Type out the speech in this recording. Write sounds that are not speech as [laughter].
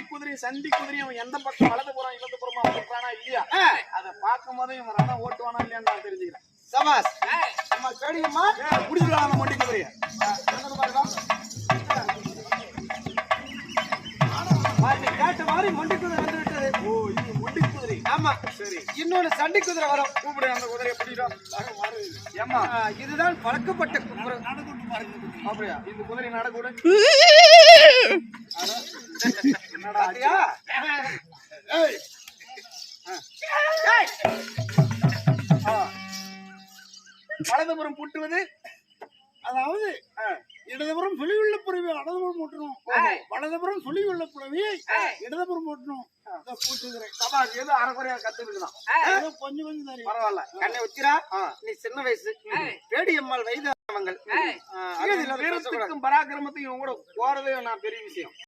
மொண்டி குதிரையும் சண்டி குதிரையும் அவன் எந்த பக்கம் வலது புறம் இடது புறமா ஓட்டுறானா இல்லையா? அதை பார்க்கும் போதே இவன் ரதம் ஓட்டுவானா இல்லையான்னு நான் தெரிஞ்சுக்கிறேன். சபாஸ் அம்மா கேடியம்மா அந்த மொண்டி குதிரைய கேட்ட மாதிரி மொண்டி குதிரை வந்து விட்டது. ஓ இது மொண்டி குதிரை ஆமா. சரி. இன்னொன்னு சண்டி குதிரை வரும். கூப்பிடு அந்த குதிரையை பிடிக்கிறோம் ஏம்மா? ஆ, இதுதான் பழக்கப்பட்ட குதிரை. அப்படியா இந்த குதிரை நடக்கூட [laughs] பாத்தியா? ஏய். ஏய். வலதுபுறம் புட்டுவது. அதாவது. இடதுபுறம் சுழிவுள்ள புறவி வலதுபுறம் ஓட்டணும் ஏய். வலதுபுறம் சுழிவுள்ள புறவி இடதுபுறம் ஏதோ கொஞ்சம் கொஞ்சம் தெரியும். பரவாயில்ல. கண்ணை உச்சிரா ஆ. நீ சின்ன வயசு. பேடியம்மாள். வீரத்துக்கும் பராக்கிரமத்துக்கும் இவன் கூட போறதே நான் பெரிய விஷயம்.